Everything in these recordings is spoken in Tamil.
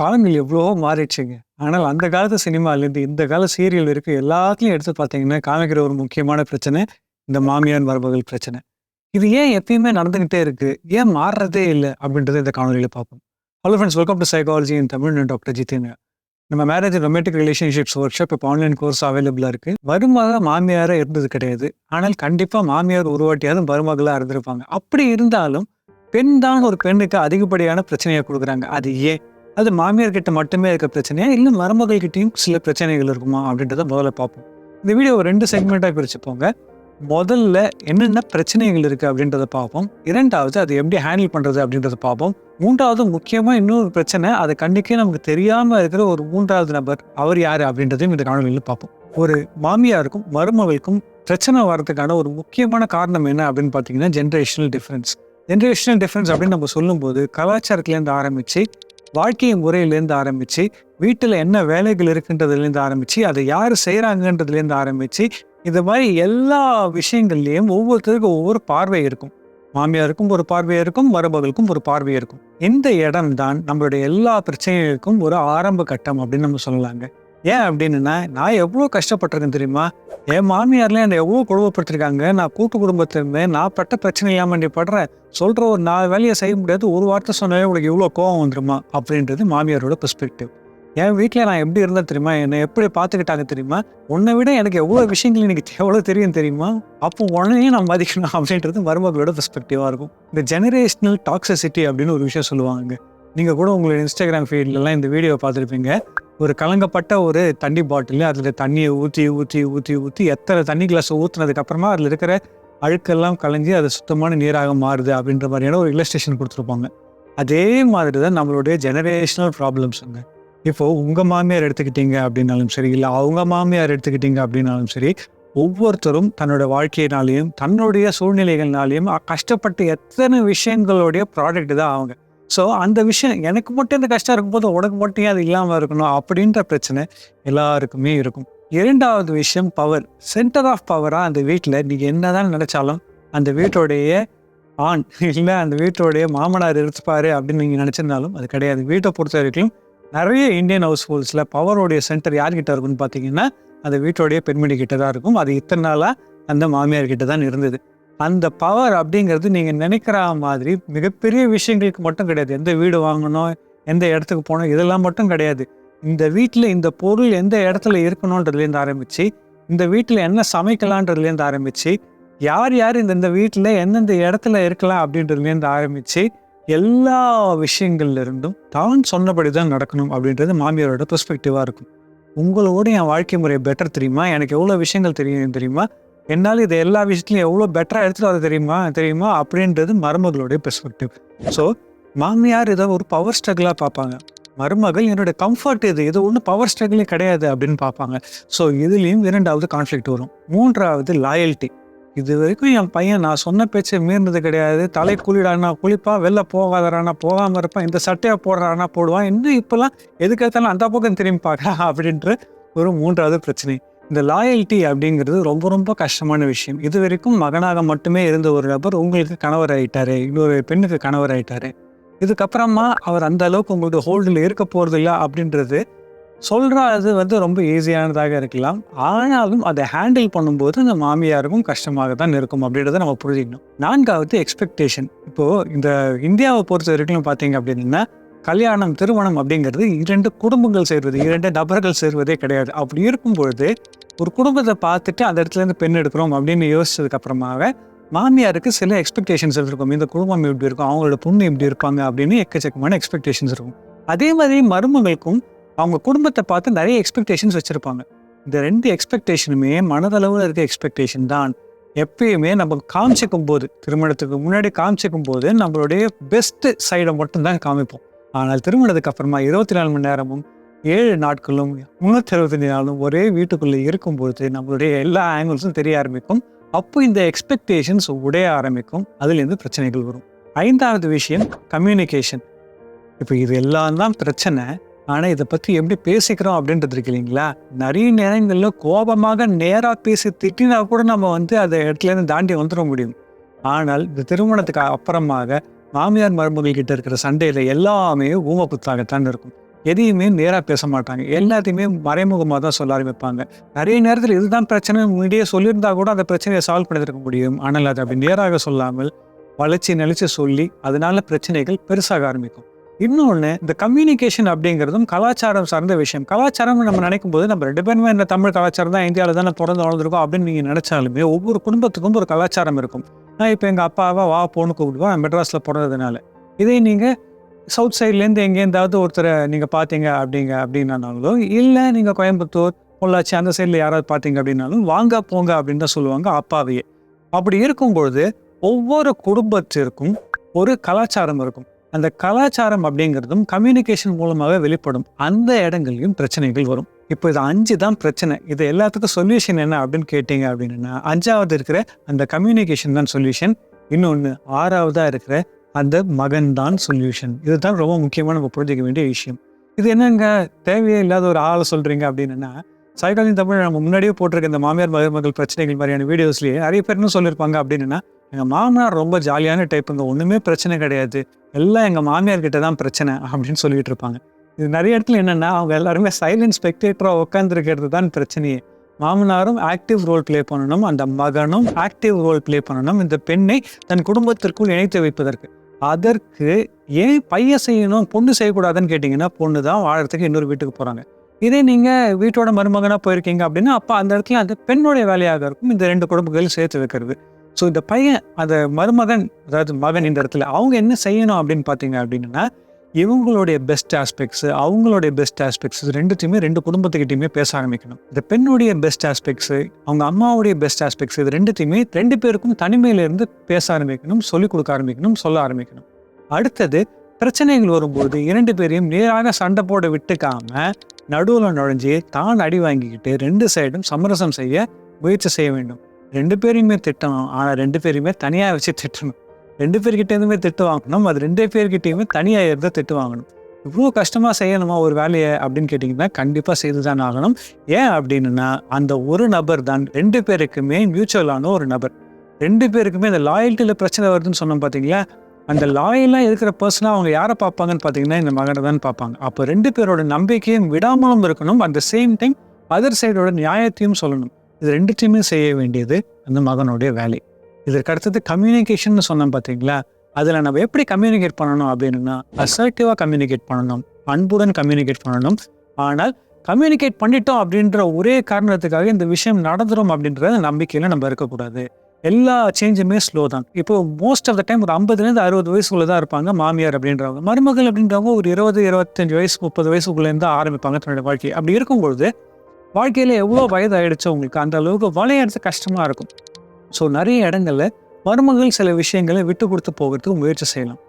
காலங்கள் எவ்வளவோ மாறிடுச்சுங்க. ஆனால் அந்த காலத்து சினிமாலேருந்து இந்த கால சீரியல் வரைக்கும் எல்லாத்துலையும் எடுத்து பார்த்தீங்கன்னா, காமிக்கிற ஒரு முக்கியமான பிரச்சனை, இந்த மாமியார் மருமகள் பிரச்சனை. இது ஏன் எப்பயுமே நடந்துகிட்டே இருக்கு? ஏன் மாறுறதே இல்லை அப்படின்றத இந்த காணொலியில் பார்ப்போம். Hello friends welcome to psychology in Tamil நான் டாக்டர் ஜிதேந்திரா. நம்ம marriage romantic relationships workshop இப்போ ஆன்லைன் கோர்ஸ் அவைலபிளாக இருக்குது மருமக மாமியாராக இருந்தது கிடையாது. ஆனால் கண்டிப்பாக மாமியார் உருவாட்டியாவது மருமகளாக இருந்திருப்பாங்க. அப்படி இருந்தாலும் பெண் தான் ஒரு பெண்ணுக்கு அதிகப்படியான பிரச்சனையை கொடுக்குறாங்க அது ஏன்? அது மாமியார் கிட்ட மட்டுமே இருக்க பிரச்சனையா? இல்லை மருமகள் கிட்டேயும் சில பிரச்சனைகள் இருக்குமா? அப்படின்றத முதல்ல பார்ப்போம். இந்த வீடியோ 2 செக்மெண்ட்டா பிரிச்சுப்போங்க. முதல்ல என்னென்ன பிரச்சனைகள் இருக்குது அப்படின்றத பார்ப்போம். இரண்டாவது அதை எப்படி ஹேண்டில் பண்ணுறது அப்படின்றத பார்ப்போம். மூன்றாவது முக்கியமாக இன்னொரு பிரச்சனை, அதை கண்டிக்கே நமக்கு தெரியாமல் இருக்கிற ஒரு மூன்றாவது நபர். அவர் யார் அப்படின்றதையும் இந்த காணொலியில் பார்ப்போம். ஒரு மாமியாருக்கும், மருமகளுக்கும் பிரச்சனை வர்றதுக்கான ஒரு முக்கியமான காரணம் என்ன அப்படின்னு பார்த்தீங்கன்னா, ஜென்ரேஷனல் டிஃப்ரென்ஸ் ஜென்ரேஷனல் டிஃப்ரென்ஸ் அப்படின்னு நம்ம சொல்லும்போது, கலாச்சாரத்திலேருந்து ஆரம்பித்து வாழ்க்கை முறையிலேருந்து ஆரம்பித்து வீட்டில் என்ன வேலைகள் இருக்குன்றதுலேருந்து ஆரம்பித்து அதை யார் செய்கிறாங்கன்றதுலேருந்து ஆரம்பித்து இது மாதிரி எல்லா விஷயங்கள்லேயும் ஒவ்வொருத்தருக்கும் ஒவ்வொரு பார்வை இருக்கும். மாமியாருக்கும் ஒரு பார்வை இருக்கும், மருமகளுக்கும் ஒரு பார்வை இருக்கும். இந்த இடம் தான் நம்மளுடைய எல்லா பிரச்சனைகளுக்கும் ஒரு ஆரம்ப கட்டம் அப்படின்னு நம்ம சொல்லலாங்க. ஏன் அப்படின்னா நான் எவ்வளோ கஷ்டப்பட்டிருக்கேன் தெரியுமா? என் மாமியார்லாம் என்னை எவ்வளோ கொடுமைப்படுத்திருக்காங்க. நான் கூட்டு குடும்பத்திலேருந்து நான் பட்ட பிரச்சனை இல்லாமல் நீ படுறேன் சொல்கிற ஒரு நாலு வேலையை செய்ய முடியாது. ஒரு வார்த்தை சொன்னாலே உனக்கு இவ்வளோ கோவம் வந்துருமா? அப்படின்றது மாமியாரோட பெர்ஸ்பெக்டிவ். என் வீட்டில் நான் எப்படி இருந்தேன் தெரியுமா? என்னை எப்படி பார்த்துக்கிட்டாங்க தெரியுமா? உன்னை விட எனக்கு எவ்வளோ விஷயங்கள் எனக்கு எவ்வளோ தெரியும் தெரியுமா? அப்போ உடனே நான் மதிக்கணும் அப்படின்றது மருமகளோட பெர்ஸ்பெக்டிவாக இருக்கும். இந்த ஜெனரேஷனல் டாக்ஸிசிட்டி அப்படின்னு ஒரு விஷயம் சொல்லுவாங்க. நீங்கள் கூட உங்களுடைய இன்ஸ்டாகிராம் ஃபீட்லலாம் இந்த வீடியோ பார்த்துருப்பீங்க. ஒரு கலங்கப்பட்ட ஒரு தண்ணி பாட்டில் அதில் தண்ணியை ஊற்றி ஊற்றி ஊற்றி ஊற்றி எத்தனை தண்ணி கிளாஸ் ஊற்றினதுக்கப்புறமா அதில் இருக்கிற அழுக்கெல்லாம் கலைஞ்சி அது சுத்தமான நீராக மாறுது அப்படின்ற மாதிரியான ஒரு இலஸ்ட்ரேஷன் கொடுத்துருப்பாங்க அதே மாதிரி தான் நம்மளுடைய ஜெனரேஷனல் ப்ராப்ளம்ஸுங்க. இப்போது உங்கள் மாமியார் எடுத்துக்கிட்டீங்க அப்படின்னாலும் சரி, இல்லை அவங்க மாமியார் எடுத்துக்கிட்டீங்க அப்படின்னாலும் சரி, ஒவ்வொருத்தரும் தன்னோட வாழ்க்கையினாலையும் தன்னுடைய சூழ்நிலைகள்னாலையும் கஷ்டப்பட்ட கஷ்டப்பட்டு எத்தன விஷயங்களுடைய ப்ராடக்ட் தான் அவங்க. ஸோ அந்த விஷயம் எனக்கு மட்டும் இந்த கஷ்டம் இருக்கும்போது உனக்கு மட்டும் அது இல்லாமல் இருக்கணும்? அப்படின்ற பிரச்சனை எல்லாருக்குமே இருக்கும். இரண்டாவது விஷயம் பவர். சென்டர் ஆஃப் பவராக அந்த வீட்டில் நீங்கள் என்ன என்னதான் நினச்சாலும் அந்த வீட்டோடைய ஆண் இல்லை அந்த வீட்டோடைய மாமனார் இருப்பார் அப்படின்னு நீங்கள் நினச்சிருந்தாலும் அது கிடையாது. வீட்டை பொறுத்த வரைக்கும் நிறைய இந்தியன் ஹவுஸ் ஹோல்ஸில் பவருடைய சென்டர் யார்கிட்ட இருக்குன்னு பார்த்தீங்கன்னா, அந்த வீட்டோடைய பெண்மணி கிட்ட தான் இருக்கும். அது இத்தனை நாளாக அந்த மாமியார் கிட்ட தான் இருந்தது. அந்த பவர் அப்படிங்கிறது நீங்கள் நினைக்கிற மாதிரி மிகப்பெரிய விஷயங்களுக்கு மட்டும் கிடையாது. எந்த வீடு வாங்கணும், எந்த இடத்துக்கு போகணும் இதெல்லாம் மட்டும் கிடையாது. இந்த வீட்டில் இந்த பொருள் எந்த இடத்துல இருக்கணுன்றதுலேருந்து ஆரம்பித்து இந்த வீட்டில் என்ன சமைக்கலான்றதுலேருந்து ஆரம்பித்து யார் யார் இந்த இந்த வீட்டில் எந்தெந்த இடத்துல இருக்கலாம் அப்படின்றதுலேருந்து ஆரம்பித்து எல்லா விஷயங்கள்லேருந்தும் தான் சொன்னபடி தான் நடக்கணும் அப்படின்றது மாமியாரோட பெர்ஸ்பெக்டிவாக இருக்கும். உங்களோட என் வாழ்க்கை முறை பெட்டர் தெரியுமா? எனக்கு எவ்வளோ விஷயங்கள் தெரியும் தெரியுமா? என்னால் இது எல்லா விஷயத்துலையும் எவ்வளோ பெட்டராக எடுத்துகிட்டு வர தெரியுமா தெரியுமா? அப்படின்றது மருமகளுடைய பெர்ஸ்பெக்டிவ். ஸோ மாமியார் இதை ஒரு பவர் ஸ்ட்ரகிளாக பார்ப்பாங்க. மருமகள் என்னோட கம்ஃபர்ட் இது. இது ஒன்றும் பவர் ஸ்ட்ரகிளே கிடையாது அப்படின்னு பார்ப்பாங்க. ஸோ இதுலேயும் இரண்டாவது கான்ஃப்ளிக்ட் வரும். 3வது லாயல்டி. இதுவரைக்கும் என் பையன் நான் சொன்ன பேச்சை மீறினது கிடையாது. தலை குளிடானா குளிப்பான், வெளில போகாதரானா போகாமல் இருப்பான், இந்த சட்டையை போடுறான்னா போடுவான். இன்னும் இப்போல்லாம் எதுக்கேற்றாலும் அந்த பக்கம் திரும்பி பார்க்குறான் அப்படின்ற ஒரு மூன்றாவது பிரச்சனை. இந்த லாயல்ட்டி அப்படிங்கிறது ரொம்ப ரொம்ப கஷ்டமான விஷயம். இது வரைக்கும் மகனாக மட்டுமே இருந்த ஒரு நபர் உங்களுக்கு கணவர் ஆயிட்டாரு. இன்னொரு பெண்ணுக்கு கணவர் ஆயிட்டாரு. இதுக்கப்புறமா அவர் அந்த அளவுக்கு உங்களுடைய ஹோல்டில் இருக்க போறதில்ல அப்படின்றது சொல்கிறது வந்து ரொம்ப ஈஸியானதாக இருக்கலாம். ஆனாலும் அதை ஹேண்டில் பண்ணும்போது அந்த மாமியாருக்கும் கஷ்டமாக தான் இருக்கும் அப்படின்றத நம்ம புரிஞ்சுக்கணும். நான்காவது எக்ஸ்பெக்டேஷன். இப்போது இந்த இந்தியாவை பொறுத்த வரைக்கும் பார்த்தீங்க அப்படின்னா, கல்யாணம், திருமணம் அப்படிங்கிறது இரண்டு குடும்பங்கள் சேர்வது, இரண்டு நபர்கள் சேர்வதே கிடையாது. அப்படி இருக்கும் பொழுது, ஒரு குடும்பத்தை பார்த்துட்டு அந்த இடத்துலேருந்து பெண் எடுக்கிறோம் அப்படின்னு யோசிச்சதுக்கு அப்புறமாக மாமியாருக்கு சில எக்ஸ்பெக்டேஷன்ஸ் இருக்கும். இந்த குடும்பம் இப்படி இருக்கும், அவங்களோட பொண்ணு இப்படி இருப்பாங்க அப்படின்னு எக்கச்சக்கமான எக்ஸ்பெக்டேஷன்ஸ் இருக்கும். அதே மாதிரி மருமகளுக்கும் அவங்க குடும்பத்தை பார்த்து நிறைய எக்ஸ்பெக்டேஷன்ஸ் வச்சுருப்பாங்க இந்த ரெண்டு எக்ஸ்பெக்டேஷனுமே மனதளவில் இருக்க எக்ஸ்பெக்டேஷன் தான். எப்பயுமே நம்ம காமிச்சுக்கும்போது, திருமணத்துக்கு முன்னாடி காமிச்சுக்கும்போது நம்மளுடைய பெஸ்ட் சைடை மட்டும்தான் காமிப்போம். ஆனால் திருமணத்துக்கு அப்புறமா 24 மணி நேரமும், ஏழு நாட்களும், 365 நாளும் ஒரே வீட்டுக்குள்ளே இருக்கும் பொழுது நம்மளுடைய எல்லா ஆங்கிள்ஸும் தெரிய ஆரம்பிக்கும். அப்போ இந்த எக்ஸ்பெக்டேஷன்ஸ் உடைய ஆரம்பிக்கும். அதுலேருந்து பிரச்சனைகள் வரும். ஐந்தாவது விஷயம் கம்யூனிகேஷன். இப்போ இது எல்லாம் தான் பிரச்சனை. ஆனால் இதை பற்றி எப்படி பேசிக்கிறோம் அப்படின்றது இருக்கு இல்லைங்களா? நிறைய நேரங்களில் கோபமாக நேராக பேசி திட்டினா கூட நம்ம வந்து அந்த இடத்துலேருந்து தாண்டி வந்துட முடியும். ஆனால் இந்த திருமணத்துக்கு அப்புறமாக மாமியார் மருமகள் கிட்ட இருக்கிற சண்டையில் எல்லாமே ஊம புத்தாகத்தான் இருக்கும். எதையுமே நேராக பேச மாட்டாங்க. எல்லாத்தையுமே மறைமுகமாக தான் சொல்ல ஆரம்பிப்பாங்க. நிறைய நேரத்தில் இதுதான் பிரச்சனை. முன்னாடியே சொல்லியிருந்தா கூட அந்த பிரச்சனையை சால்வ் பண்ணியிருக்க முடியும். ஆனால் அது அப்படி நேராக சொல்லாமல் வளைச்சி நெளிச்சு சொல்லி அதனால பிரச்சனைகள் பெருசாக ஆரம்பிக்கும். இன்னொன்று இந்த கம்யூனிகேஷன் அப்படிங்கிறதும் கலாச்சாரம் சார்ந்த விஷயம். கலாச்சாரம் நம்ம நினைக்கும் போது நம்ம ரெண்டு பேருமே இந்த தமிழ் கலாச்சாரம் தான் இந்தியாவில் தான் பிறந்து வளர்ந்துருக்கோம் அப்படின்னு நீங்கள் நினச்சாலுமே ஒவ்வொரு குடும்பத்துக்கும் ஒரு கலாச்சாரம் இருக்கும். நான் இப்போ எங்கள் அப்பாவை வா போன்னு கூப்பிடுவேன் மெட்ராஸில் பிறந்ததுனால. இதே நீங்கள் சவுத் சைட்லேருந்து எங்கேருந்தாவது ஒருத்தரை நீங்கள் பார்த்தீங்க அப்படிங்க அப்படின்னாலும் இல்லை நீங்கள் கோயம்புத்தூர் பொள்ளாச்சி அந்த சைடில் யாராவது பார்த்தீங்க அப்படின்னாலும் வாங்க போங்க அப்படின்னு தான் சொல்லுவாங்க அப்பாவையே. அப்படி இருக்கும் பொழுது ஒவ்வொரு குடும்பத்திற்கும் ஒரு கலாச்சாரம் இருக்கும். அந்த கலாச்சாரம் அப்படிங்கிறதும் கம்யூனிகேஷன் மூலமாக வெளிப்படும். அந்த இடங்கள்லையும் பிரச்சனைகள் வரும். இப்போ இது அஞ்சு தான் பிரச்சனை. இது எல்லாத்துக்கும் சொல்யூஷன் என்ன அப்படின்னு கேட்டீங்க அப்படின்னா அஞ்சாவது இருக்கிற அந்த கம்யூனிகேஷன் தான் சொல்யூஷன் இன்னொன்று ஆறாவதாக இருக்கிற அந்த மகன் தான் சொல்யூஷன் இதுதான் ரொம்ப முக்கியமாக நம்ம புரிஞ்சிக்க வேண்டிய விஷயம். இது என்னங்க? தேவையே இல்லாத ஒரு ஆளை சொல்கிறீங்க அப்படின்னா சைக்காலஜி தமிழ் நம்ம முன்னாடியே போட்டிருக்க இந்த மாமியார் மருமகள் பிரச்சனைகள் மாதிரியான வீடியோஸ்லேயே நிறைய பேர் என்ன சொல்லியிருப்பாங்க அப்படின்னா எங்கள் மாமனார் ரொம்ப ஜாலியான டைப்புங்க ஒன்றுமே பிரச்சனை கிடையாது. எல்லாம் எங்கள் மாமியார்கிட்ட தான் பிரச்சனை அப்படின்னு சொல்லிட்டு இருப்பாங்க. இது நிறைய இடத்துல என்னென்னா அவங்க எல்லாருமே சைலண்ட் ஸ்பெக்டேட்டராக உட்காந்துருக்கிறது தான் பிரச்சனையே. மாமனாரும் ஆக்டிவ் ரோல் ப்ளே பண்ணணும் அந்த மகனும் ஆக்டிவ் ரோல் ப்ளே பண்ணணும். இந்த பெண்ணை தன் குடும்பத்திற்குள் இணைத்து வைப்பதற்கு. அதற்கு ஏன் பையன் செய்யணும் பொண்ணு செய்யக்கூடாதுன்னு கேட்டிங்கன்னா பொண்ணு தான் வாழறதுக்கு இன்னொரு வீட்டுக்கு போகிறாங்க இதே நீங்கள் வீட்டோட மருமகனாக போயிருக்கீங்க அப்படின்னா அப்போ அந்த இடத்துல அந்த பெண்ணுடைய வேலையாக இருக்கும். இந்த ரெண்டு குடும்பங்களையும் சேர்த்து வைக்கிறது. ஸோ இந்த பையன் அந்த மருமகன் அதாவது மகன் இந்த இடத்துல அவங்க என்ன செய்யணும் அப்படின்னு பார்த்தீங்க அப்படின்னா இவங்களுடைய பெஸ்ட் ஆஸ்பெக்ட்ஸ் அவங்களுடைய பெஸ்ட் ஆஸ்பெக்ட்ஸ் ரெண்டுத்தையுமே ரெண்டு குடும்பத்துக்கிட்டையுமே பேச ஆரம்பிக்கணும். இந்த பெண்ணுடைய பெஸ்ட் ஆஸ்பெக்ட்ஸ் அவங்க அம்மாவுடைய பெஸ்ட் ஆஸ்பெக்ட்ஸ் இது ரெண்டுத்தையுமே ரெண்டு பேருக்கும் தனிமையிலிருந்து பேச ஆரம்பிக்கணும் சொல்லிக் கொடுக்க ஆரம்பிக்கணும் சொல்ல ஆரம்பிக்கணும். அடுத்தது பிரச்சனைகள் வரும்போது இரண்டு பேரையும் நேராக சண்டை போட விட்டுக்காம நடுவில் நுழைஞ்சு தான் அடி வாங்கிக்கிட்டு ரெண்டு சைடும் சமரசம் செய்ய முயற்சி செய்ய வேண்டும். ரெண்டு பேரையுமே திட்டணும். ஆனால் ரெண்டு பேரையுமே தனியாக வச்சு திட்டணும். ரெண்டு பேர்கிட்டேருந்துமே திட்டு வாங்கணும். அது ரெண்டு பேர்கிட்டேயுமே தனியாக இருந்து திட்டு வாங்கணும். இவ்வளோ கஷ்டமாக செய்யணுமா ஒரு வேலையை அப்படின்னு கேட்டிங்கன்னா கண்டிப்பாக செய்து தான் ஆகணும். ஏன் அப்படின்னா அந்த ஒரு நபர் தான் ரெண்டு பேருக்குமே மியூச்சுவலான ஒரு நபர். ரெண்டு பேருக்குமே இந்த லாயல்ட்டியில் பிரச்சனை வருதுன்னு சொன்னோம் பார்த்தீங்களா அந்த லாயலாக இருக்கிற பர்சனாக அவங்க யாரை பார்ப்பாங்கன்னு பார்த்தீங்கன்னா இந்த மகனை தான் பார்ப்பாங்க. அப்போ ரெண்டு பேரோட நம்பிக்கையும் விடாமலும் இருக்கணும். At the same time other சைடோட நியாயத்தையும் சொல்லணும். இது ரெண்டுத்தையுமே செய்ய வேண்டியது அந்த மகனுடைய வேலை. இதற்கு அடுத்தது கம்யூனிகேஷன் சொன்னோம் பார்த்தீங்களா? அதில் நம்ம எப்படி கம்யூனிகேட் பண்ணணும் அப்படின்னா அசர்ட்டிவாக கம்யூனிகேட் பண்ணணும் அன்புடன் கம்யூனிகேட் பண்ணணும். ஆனால் கம்யூனிகேட் பண்ணிட்டோம் அப்படின்ற ஒரே காரணத்துக்காக இந்த விஷயம் நடந்துடும் அப்படின்றத நம்பிக்கையில் நம்ம இருக்கக்கூடாது. எல்லா சேஞ்சுமே ஸ்லோ தான். இப்போ மோஸ்ட் ஆஃப் த டைம் ஒரு ஐம்பதுலேருந்து அறுபது வயசுக்குள்ளே தான் இருப்பாங்க மாமியார் அப்படின்றவங்க. மருமகள் அப்படின்றவங்க ஒரு இருபது இருபத்தஞ்சு வயசு முப்பது வயசுக்குள்ளேருந்து ஆரம்பிப்பாங்க தன்னுடைய வாழ்க்கை அப்படி இருக்கும்பொழுது வாழ்க்கையில் எவ்வளோ வயதாயிடுச்சோ உங்களுக்கு அந்த அளவுக்கு விளையாடுறது கஷ்டமாக இருக்கும். ஸோ நிறைய இடங்களில் மருமகள் சில விஷயங்களை விட்டு கொடுத்து போகிறதுக்கு முயற்சி செய்யலாம்.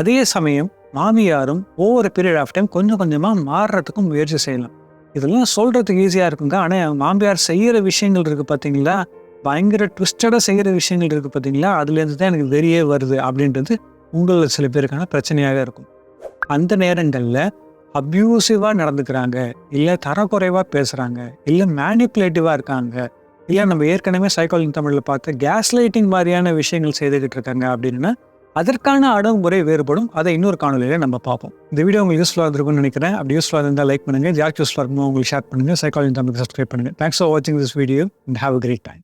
அதே சமயம் மாமியாரும் ஒவ்வொரு பீரியட் ஆஃப் டைம் கொஞ்சம் கொஞ்சமாக மாறுறதுக்கும் முயற்சி செய்யலாம். இதெல்லாம் சொல்கிறதுக்கு ஈஸியாக இருக்குங்க. ஆனால் மாமியார் செய்கிற விஷயங்கள் இருக்குது பார்த்தீங்களா பயங்கர ட்விஸ்டடாக செய்கிற விஷயங்கள் இருக்குது பார்த்தீங்களா அதுலேருந்து தான் எனக்கு தெரிய வருது அப்படின்றது உங்களில் சில பேருக்கான பிரச்சனையாக இருக்கும். அந்த நேரங்களில் அப்யூசிவாக நடந்துக்கிறாங்க இல்லை தரக்குறைவாக பேசுகிறாங்க இல்லை மேனிப்புலேட்டிவாக இருக்காங்க இல்லை நம்ம ஏற்கனவே சைக்காலஜி தமிழில் பார்த்த கேஸ் லைட்டிங் மாதிரியான விஷயங்கள் செய்துக்கிட்டு இருக்காங்க அப்படின்னா அதற்கான அடங்குமுறை வேறுபடும். அதை இன்னொரு காணொலியில் நம்ம பார்ப்போம். இந்த வீடியோ உங்களுக்கு யூஸ்ஃபுல்லாக இருந்திருக்கும்னு நினைக்கிறேன். அப்படி யூஸ்ஃபுல்லாக இருந்தால் லைக் பண்ணுங்கள் ஜாக் யூஸ்ஃபுல்லாக இருக்குமோ உங்களுக்கு ஷேர் பண்ணுங்கள் சைக்காலஜி தமிழுக்கு சப்ஸ்கிரைப் பண்ணுங்கள் தேங்க்ஸ் ஃபார் வாட்சிங் this video and have a great time